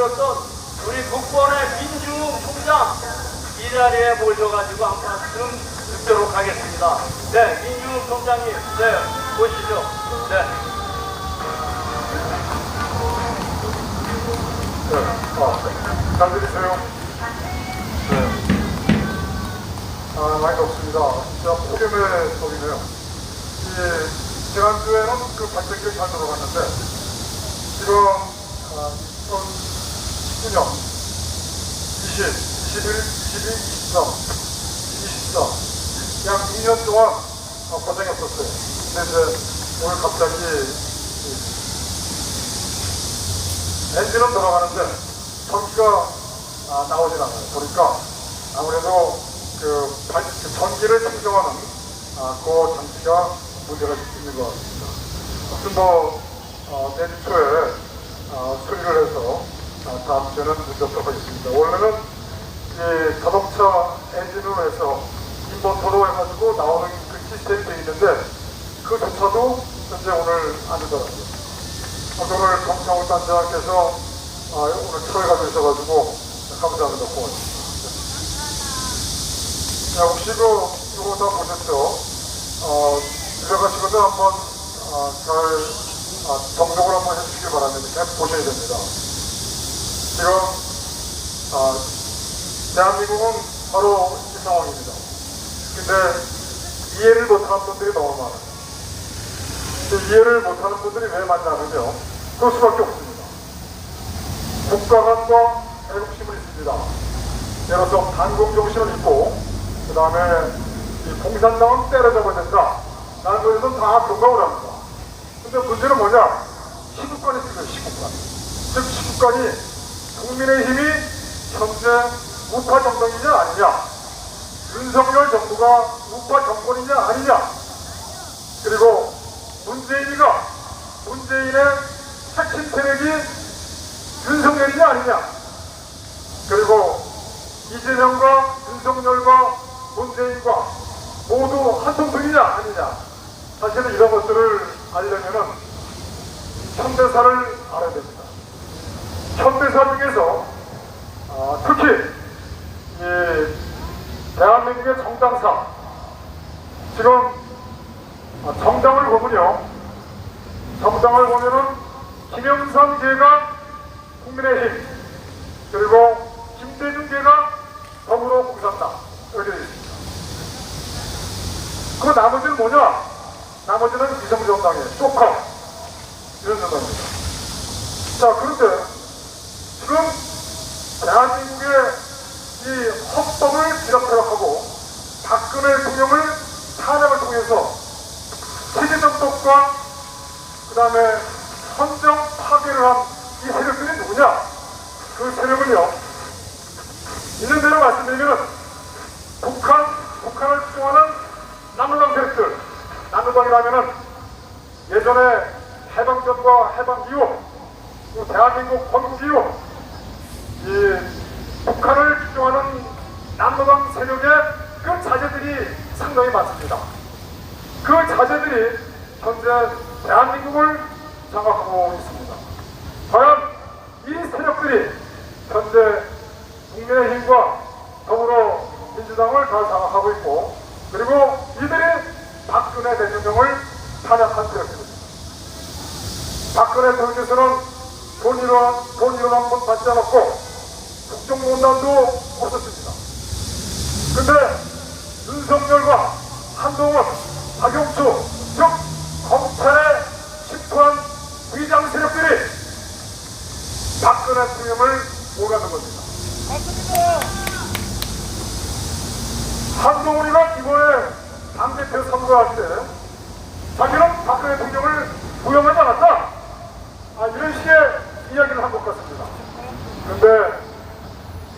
졸였던 우리 국권의 민주웅 총장 이 자리에 모셔가지고 한 말씀 듣도록 하겠습니다. 네, 민주웅 총장님, 네, 보시죠. 네. 네, 아, 잘 들리세요? 네. 아, 많이 덥습니다. 진짜 폭염의 덕이네요. 이, 지난주에는 그 발전기를 잘 들어갔는데, 지금, 아, 2019년 20, 21, 22, 23, 24, 약 2년 동안 없었어요. 근데 이제 오늘 갑자기 이 엔진은 돌아가는데 전기가 아, 나오질 않아요. 그러니까 아무래도 그, 발- 그 전기를 측정하는 아, 그 장치가 문제가 있는 것 같습니다. 아무튼 뭐 어, 내년 초에 어, 수리를 해서 아, 다음 주에는 문제 없도록 하겠습니다. 원래는 이 자동차 엔진으로 해서 인버터로 해가지고 나오는 그 시스템이 되어 있는데 그조차도 현재 오늘 안 되더라고요. 오늘 검정호 단장께서 아, 오늘 초회가 되셔가지고 감사합니다. 고맙습니다. 자, 혹시 그, 이거 다 보셨죠? 어, 들어가시고도 한번, 아, 잘, 아, 정독을 한번 해주시기 바랍니다. 보셔야 됩니다. 지금, 아, 대한민국은 바로 이 상황입니다. 근데 이해를 못하는 분들이 너무 많아요. 그 이해를 못하는 분들이 왜 많냐면요. 그럴 수밖에 없습니다. 국가 간과 애국심을 있습니다. 예를 들어서 반공정신을 있고, 그 다음에 이 공산당은 때려잡아야 된다. 라는 것에서 다 공감을 합니다. 근데 문제는 뭐냐? 시국관이 있어요, 시국관. 즉, 시국관이 국민의힘이 현재 우파 정당이냐 아니냐? 윤석열 정부가 우파 정권이냐 아니냐? 그리고 문재인이가 문재인의 핵심 세력이 윤석열이냐 아니냐 그리고 이재명과 윤석열과 문재인과 모두 한 통속이냐 아니냐 사실은 이런 것들을 알려면은 현대사를 알아야 됩니다 현대사 중에서 아, 특히 이 대한민국의 정당사 지금 아, 정당을 보면요. 정당을 보면은 김영삼계가 국민의힘 그리고 김대중계가 더불어공산당 이렇게 되어 있습니다. 그 나머지는 뭐냐? 나머지는 미성정당이에요. 똑같 이런 정당입니다. 자 그런데 지금 대한민국의 이 헌법을 지락하고 박근혜 대통령을 탄핵을 통해서 체제정독과 그 다음에 헌정 파괴를 한 이 세력들이 누구냐? 그 세력은요, 있는 대로 말씀드리면 북한, 북한을 추종하는 남루당 세력들, 남루당이라면은 예전에 해방전과 해방 이후, 또 대한민국 건국 이후, 이 북한을 추종하는 남루당 세력의 그 자제들이 상당히 많습니다. 그 자제들이 현재 대한민국을 장악하고 있습니다. 과연 이 세력들이 현재 국민의힘과 더불어 민주당을 다 장악하고 있고 그리고 이들이 박근혜 대통령을 탄핵한 세력입니다. 박근혜 대통령께서는 돈 1원, 돈 1원 한 번 받지 않았고 국정농단도 없었습니다. 근데 윤석열과 한동훈, 박용수, 즉 검찰의 집권 위장 세력들이 박근혜 대통령을 오가는 겁니다. 한동훈이가 이번에 당대표 선거할 때 자기는 박근혜 대통령을 부영하지 않았다. 아, 이런 식의 이야기를 한 것 같습니다. 근데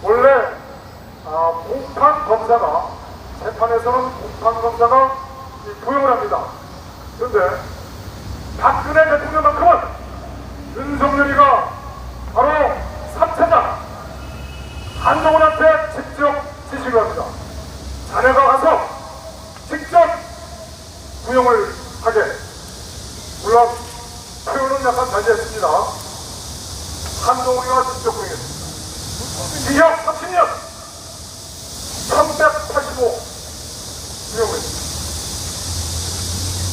원래 아, 공판 검사가 재판에서는 공판 검사가 부용을 합니다. 그런데 박근혜 대통령만큼은 윤석열이가 바로 3차장 한동훈한테 직접 지시를 합니다. 자네가 가서 직접 구형을 하게 물론 표현은 약간 자제했습니다. 한동훈이가 직접 구형했습니다. 징역 30년 385명을.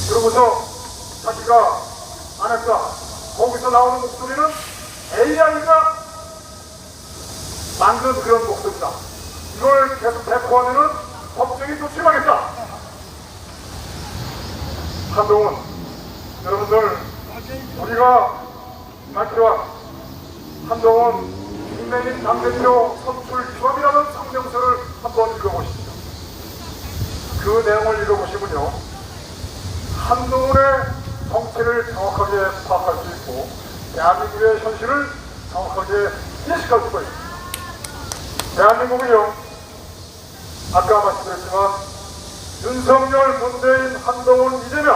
그러고서 자기가 안 했다 거기서 나오는 목소리는 AI가 만든 그런 목소리다. 이걸 계속 배포하면은 법정이 조심하겠다. 한동훈 여러분들 우리가 밝혀와 한동훈 국민민 당대표 선출 기업이라는 성명서를 한번 읽어보십시오. 그 내용을 읽어보시면요. 한동훈의 정체를 정확하게 파악할 수 있고 대한민국의 현실을 정확하게 인식할 수가 있습니다. 대한민국은요. 아까 말씀드렸지만 윤석열, 문재인, 한동훈, 이재명,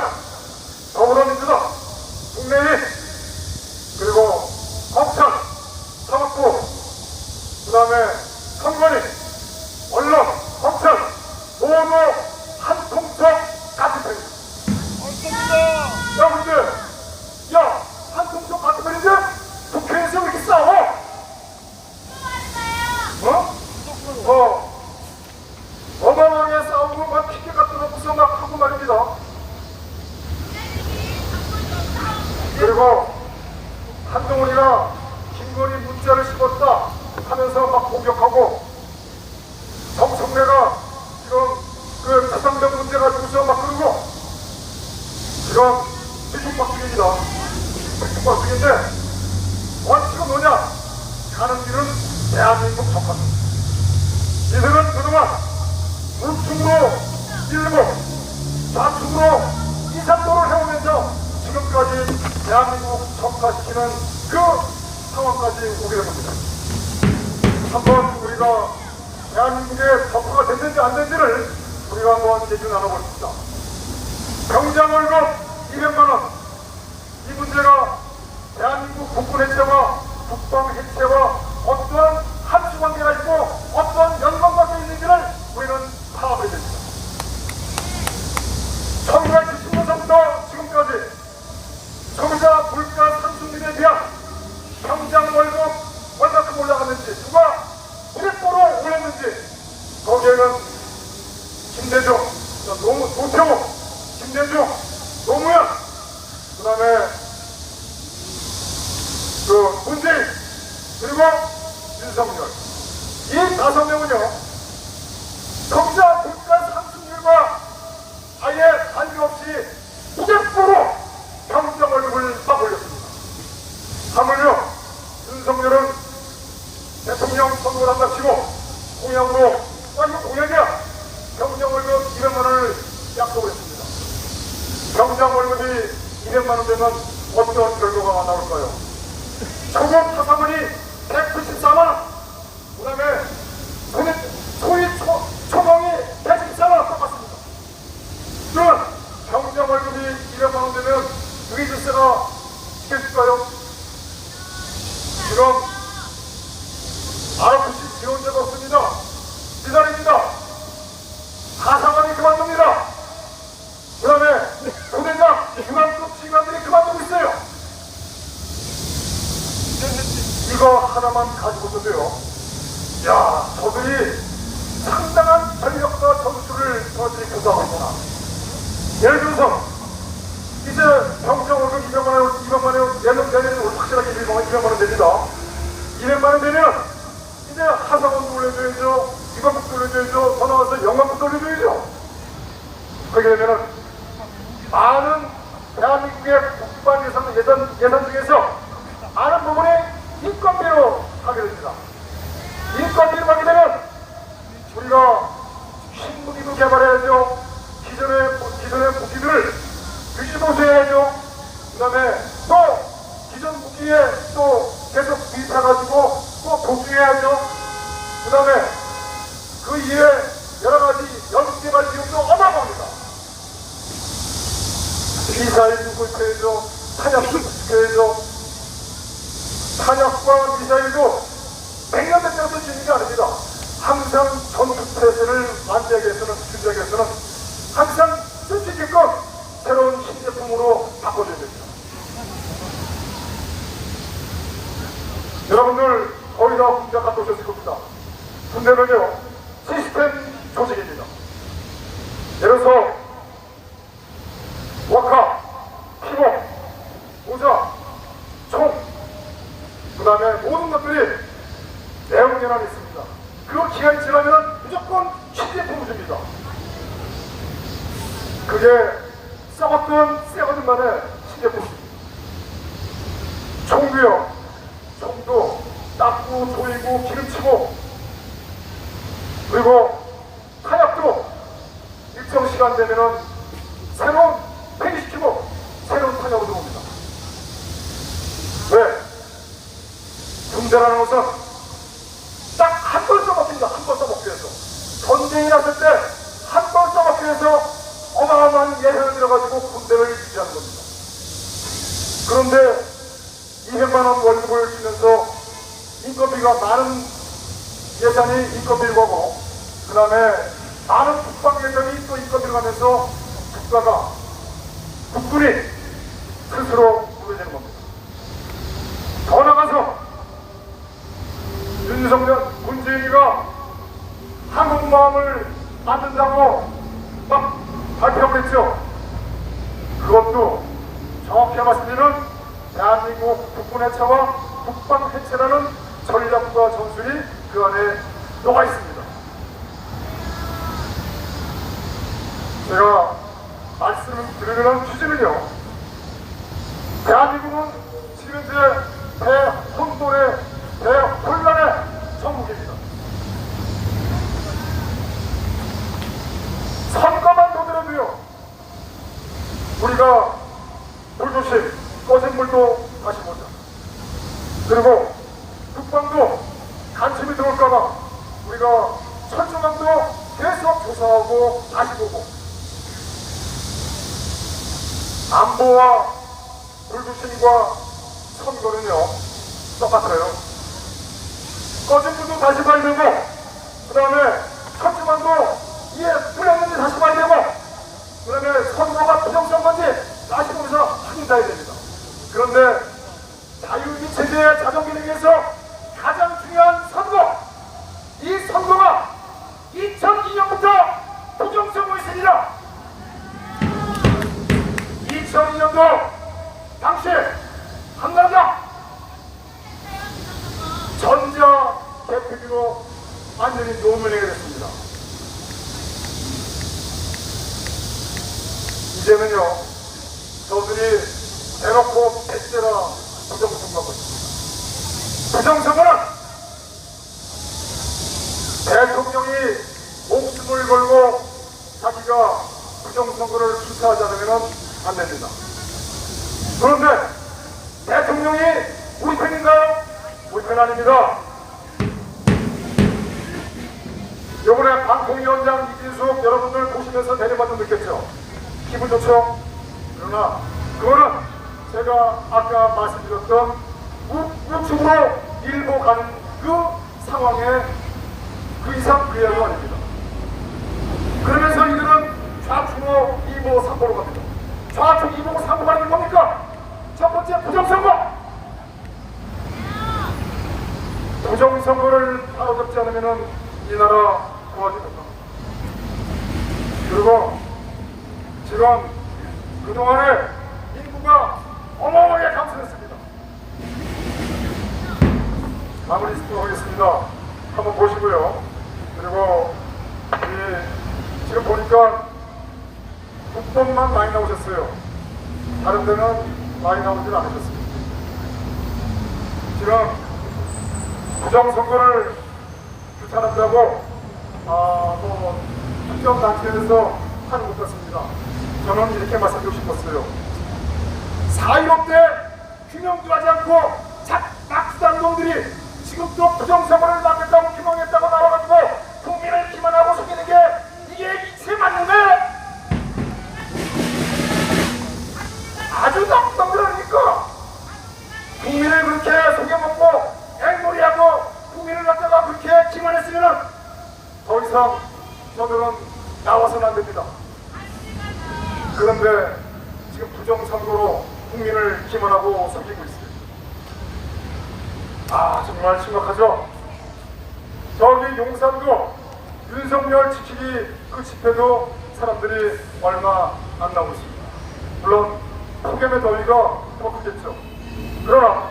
더불어민주당, 국민의 그리고 검찰, 사법부, 그 다음에 선관위, 언론, 검찰 모두 한 통속 같은 편입니다. 야, 근데, 야, 한 통속 같은 편인데 국회에서 왜 이렇게 싸워? 어? 어, 어마어마하게 싸우고 막 피켓 같은 거 무슨 막 하고 말입니다. 그리고 한동훈이가 김건희 문자를 씹었다 하면서 막 공격하고 정성래가 지금 그 차상병 문제 가지고서 막 그러고 지금 뒤죽박죽입니다. 뒤죽박죽인데 원칙은 뭐냐? 가는 길은 대한민국 적합니다. 이들은 그동안 우측으로 일곱, 좌측으로 이산도를 해오면서 지금까지 대한민국 적화시키는 그 상황까지 오게 된 겁니다. 한번 우리가 대한민국의 적화가 됐는지를 우리가 한번 얘기 나눠보십시다. 병장 월급 200만 원. 이 문제가 대한민국 국군 해체와 국방 해체와 어떠한 한수 관계가 있고 어떠한 연관관계가 있는지를 우리는 파악해야 됩니다. 1970년부터 지금까지 소비자 물가 상승률에 비한 병장 월급 얼마큼 올라갔는지 누가 100%로 올렸는지 거기에는 김대중, 노, 노태우, 김대중, 노무현 그 다음에 그 문재인 그리고 윤석열 이 다섯 명은요 소비자 물가 상승률과 아예 관계없이 200% 병장 월급을 막 올렸습니다. 하물며 윤석열은 대통령 선거를 한답시고 공약으로 아 이거 공약이야 병장 월급 200만 원을 약속을 했습니다. 병장 월급이 200만 원 되면 어떤 결과가 나올까요? 초급 타사문이 194만 원, 그 다음에 소위, 소위 초, 초봉이 114만 원 똑같습니다. 그러면 병장 월급이 200만 원 되면 누기질세가 시켜줄까요? 지금 RFC 지원자가 없습니다. 기다립니다. 하사관이 그만둡니다. 그 다음에 부대장, 중앙급 지휘관들이 그만두고 있어요. 이거 하나만 가지고도 돼요. 야, 저들이 상당한 전력과 전술을 저들이 교사하고 있구나. 예를 들어서, 이제 병장 월급 200만 원, 200만 원, 내년, 내년에 확실하게 200만 원, 200만 원 됩니다. 200만 원 되면, 이제 하사원도 올려줘야죠. 유관국도 올려줘야죠. 더 나와서 영광국도 올려줘야죠. 그렇게 되면은, 많은 대한민국의 국방 예산, 예산, 예산 중에서 많은 부분이 인건비로 하게 됩니다. 인건비로 하게 되면 우리가 신무기도 개발해야죠. 기존의, 기존의 무기들을 유지보수해야죠. 그 다음에 또 무기에 또 계속 구입해가지고 또 보수해야죠. 그 다음에 그 이외에 여러 가지 연구개발 비용도 어마어마합니다. 미사일도 구입해야죠. 탄약도 구입해야죠. 탄약과 미사일도 백년 백년도 주는 게 아닙니다. 항상 전투태세를 만들기 위해서는, 준비하기 위해서는 항상 쓸수 있게끔 새로운 신제품으로 바꿔줘야 됩니다. 여러분들 거의 다 군대 갔다 오셨을 겁니다. 군대는요, 시스템 조직입니다. 예를 들어서, wakanda 그게 썩었던 쇠거든만에 시제품 총구요 총도 닦고 조이고 기름치고 그리고 타약도 일정 시간 되면은 새로운 폐기시키고 새로운 타약으로 들어옵니다 왜? 군대라는 것은 딱 한 번 써먹습니다. 한 번 써먹기 위해서. 전쟁이 났을 때 한번 써먹기 위해서 어마어마한 예산을 들여가지고 군대를 유지하는 겁니다. 그런데 200만 원 월급을 주면서 인건비가 많은 예산이 인건비를 가고 그 다음에 많은 국방 예산이 또 인건비를 가면서 국가가 국군이 스스로 무너지는 겁니다. 더 나가서 윤석열 만든다고 막 발표하고 있죠. 그것도 정확히 말씀드리면 대한민국 국군 해체와 국방 해체라는 전략과 전술이 그 안에 녹아 있습니다. 제가 말씀을 드리려는 취지는요. 대한민국은 지금 이제 대혼돈의 전국입니다. 선거만 보더라도요. 우리가 불조심, 꺼진 물도 다시 보자. 그리고 국방도 간첩이 들어올까봐 우리가 철조망도 계속 조사하고 다시 보고 안보와 불조심과 선거는요 똑같아요. 꺼진 불도 다시 되고 그 다음에 철조망도 이에 뚫렸는지 다시 되고 그 다음에 선거가 부정선 건지 다시 보면서 확인해야 됩니다. 그런데 자유주의 체제의 자정 기능에서 가장 중요한 선거 이 선거가 2002년부터 부정선거였습니다. 2002년도 당시 한나라 전자 대표기로 완전히 노무현에게 됐습니다. 이제는요, 저들이 대놓고 백제라 부정선거하고 있습니다. 부정선거는 대통령이 목숨을 걸고 자기가 부정선거를 수사하지 않으면 안 됩니다. 그런데 대통령이 우리 편인가요? 우리 편 아닙니다. 요번에 방통위원장 이진숙 여러분들 보시면서 좀 느꼈죠? 기분 좋죠? 그러나 그거는 제가 아까 말씀드렸던 우, 우측으로 일보 가는 그 상황에 그 이상 그 이하도 아닙니다. 그러면서 이들은 좌측으로 2보, 3보로 갑니다. 좌측 2보, 3보 가는 게 뭡니까? 첫 번째 부정선거! 부정선거를 바로잡지 않으면 이 나라 못합니다. 그리고 지금 그동안에 인구가 어마어마하게 감소했습니다. 마무리 짓도록 하겠습니다. 한번 보시고요. 그리고 이 지금 보니까 국번만 많이 나오셨어요. 다른 데는 많이 나오질 않으셨습니다. 지금 부정선거를 규탄한다고 아, 뭐 특정 단체에서 하는 것 같습니다. 저는 이렇게 말씀드리고 싶었어요. 4.15때 균형도 하지 않고 자, 막수단 놈들이 지금 또 부정선거를 막겠다고 규명했다고 나와가지고 국민을 기만하고 속이는 게 이게 이체 맞는데 아주 나쁜 놈들 아닙니까? 국민을 그렇게 속여먹고 앵놀이하고 국민을 갖다가 그렇게 기만했으면 더 이상 저들은 나와서는 안 됩니다. 그런데 지금 부정선거로 국민을 기만하고 속이고 있어요. 아 정말 심각하죠? 저기 용산도 윤석열 지키기 그 집회도 사람들이 얼마 안 있습니다. 물론 폭염의 더위가 더 크겠죠. 그러나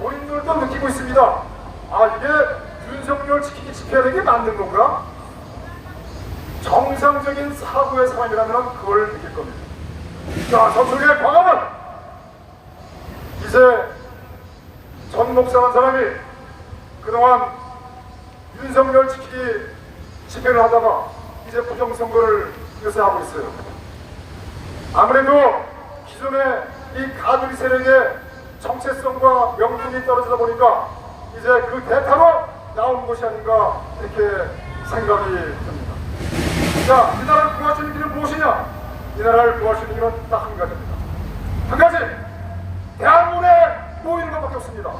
본인들도 느끼고 있습니다. 아 이게 윤석열 지키기 집회하는 게 맞는 건가? 정상적인 사고의 사람이라면 그걸 느낄 겁니다. 자, 저쪽에 광화문! 이제 전 목사란 사람이 그동안 윤석열 지키기 집회를 하다가 이제 부정선거를 요새 하고 있어요. 아무래도 기존의 이 가두리 세력의 정체성과 명분이 떨어지다 보니까 이제 그 대타로 나온 것이 아닌가 이렇게 생각이 듭니다. 자, 이 나라를 구할 수 있는 길은 무엇이냐? 이 나라를 구할 수 있는 길은 딱 한 가지입니다. 한 가지! 대한민국에 모이는 것밖에 없습니다.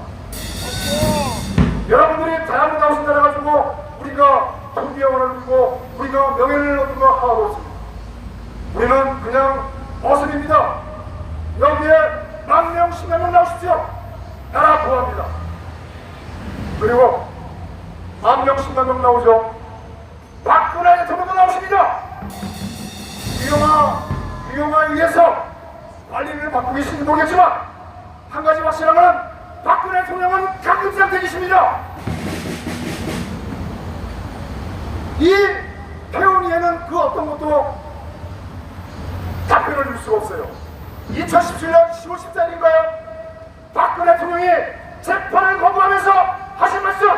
여러분들이 대한민국 나오신다 해가지고 우리가 영원을 누리고 우리가 명예를 얻는 거 하나도 없습니다. 우리는 그냥 어슴입니다. 여기에 십명명 나오십시오. 나라 구합니다. 그리고 십명명 나오죠. 박근혜 대통령도 나오십니다. 위용화, 위용화에 의해서 관리를 받고 계신지 모르겠지만 한 가지 확실한 건 박근혜 대통령은 감금상 되계십니다. 이 태훈이에는 그 어떤 것도 답변을 줄 수가 없어요. 2017년 10월 14일인가요? 박근혜 대통령이 재판을 거부하면서 하신 말씀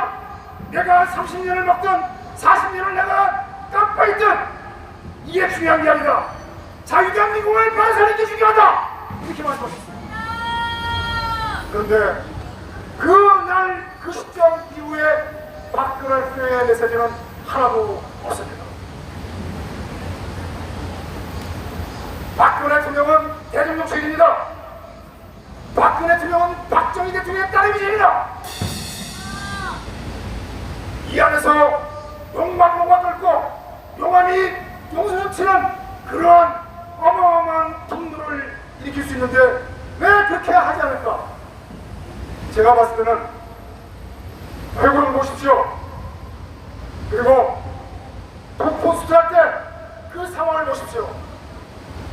내가 30년을 먹던 40년을 내가 깜빡했던 이게 중요한 게 아니라 자유대한민국을 반사하는 게 중요하다 이렇게 말씀하셨어요. 그런데 그날 그 시점 이후에 박근혜 대통령의 메시지는 하나도 없습니다. 박근혜 대통령은 대통령 책입니다. 박근혜 대통령은 박정희 대통령의 딸이입니다. 이 안에서 용광로가 끓고 용암이 용수를 치는 그러한 어마어마한 분노를 일으킬 수 있는데 왜 그렇게 하지 않을까? 제가 봤을 때는 회고를 보십시오. 그리고 독포스트 할때 그 상황을 보십시오.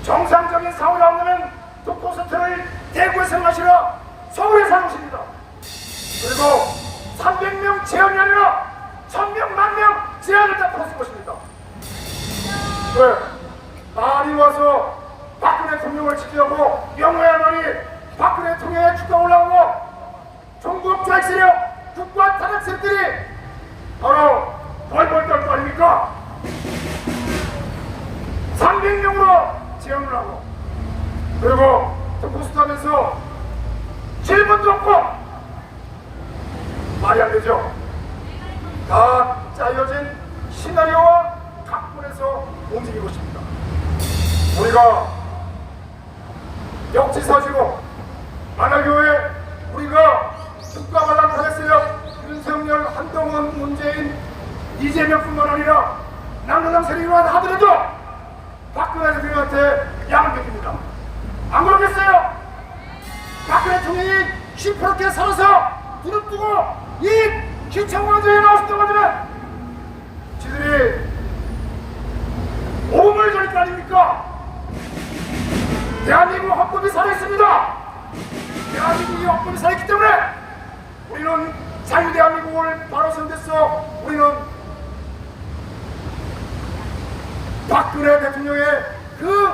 정상적인 상황이 나오려면 독포스트를 대구에서 마시라 서울에서 하십니다. 그리고 300명 제한이 아니라 1000명, 만명 제한을 딱 풀었을 것입니다. 왜? 말이 와서 박근혜 대통령을 지키려고 영화야말이 박근혜 대통령의 주가 올라오고 종북 좌익 세력, 국가 탄핵 세력들이 바로 벌벌 떨거 아닙니까? 300명으로 제한을 하고 그리고 포스트 하면서 7분도 없고 말이 안 되죠. 다 짜여진 시나리오와 각본에서 움직이고 있습니다. 우리가 역지사지고 만화교회 우리가 국가마당 타겠어요. 윤석열, 한동훈, 문재인, 이재명뿐만 아니라 남로당 세력이만 하더라도 박근혜 대통령한테 양을 베깁니다. 안 그렇겠어요? 박근혜 대통령이 시퍼렇게 살아서 무릎 두고 이 기청관저에 나오셨다고 하지만 지들이 저릴 거 아닙니까? 대한민국 헌법이 살아있습니다. 대한민국이 헌법이 살아있기 때문에 우리는 자유대한민국을 바로 선댔어 우리는 박근혜 대통령의 그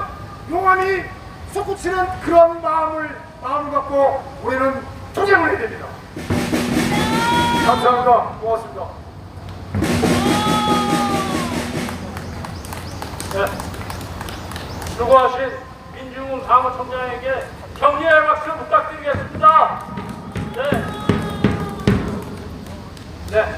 용암이 솟구치는 그런 마음을 마음을 갖고 우리는 투쟁을 해야 됩니다. 감사합니다. 고맙습니다. 네. 수고하신 민중훈 사무총장에게 격려의 박수 부탁드리겠습니다. 네. 네.